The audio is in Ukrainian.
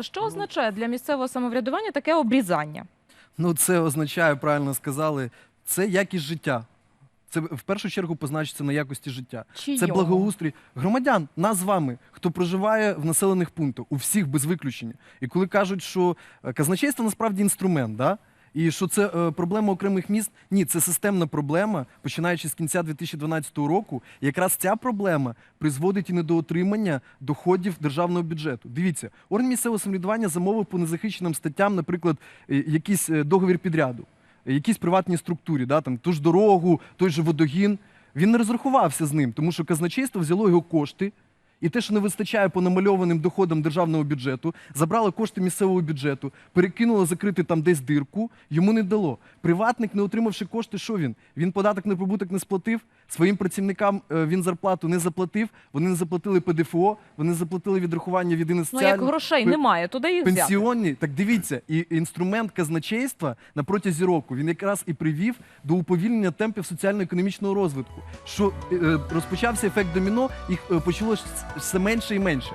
Що означає для місцевого самоврядування таке обрізання? Ну, це означає, правильно сказали, це якість життя. Це в першу чергу позначиться на якості життя. Чи Це його? благоустрій громадян, нас з вами, хто проживає в населених пунктах, у всіх без виключення. І коли кажуть, що е, казначейство насправді інструмент, да? І що це е, проблема окремих міст, ні, це системна проблема, починаючи з кінця 2012 року. Якраз ця проблема призводить і недоотримання доходів державного бюджету. Дивіться, орган місцевого самоврядування замовив по незахищеним статтям, наприклад, е, якийсь е, договір підряду, е, якійсь приватній структурі, да, там, ту ж дорогу, той же водогін. Він не розрахувався з ним, тому що казначейство взяло його кошти, і те, що не вистачає по намальованим доходам державного бюджету, забрало кошти місцевого бюджету, перекинуло закрити там десь дирку, йому не дало. Приватник, не отримавши кошти, що він? Він податок на прибуток не сплатив, своїм працівникам е, він зарплату не заплатив, вони не заплатили ПДФО, вони не заплатили відрахування в єдине Ну як грошей немає, туди їх взяти. Пенсіонні, так дивіться, і інструмент казначейства на протязі року він якраз і привів до уповільнення темпів соціально-економічного розвитку. Що е, розпочався ефект доміно, їх е, почало ж все менше і менше.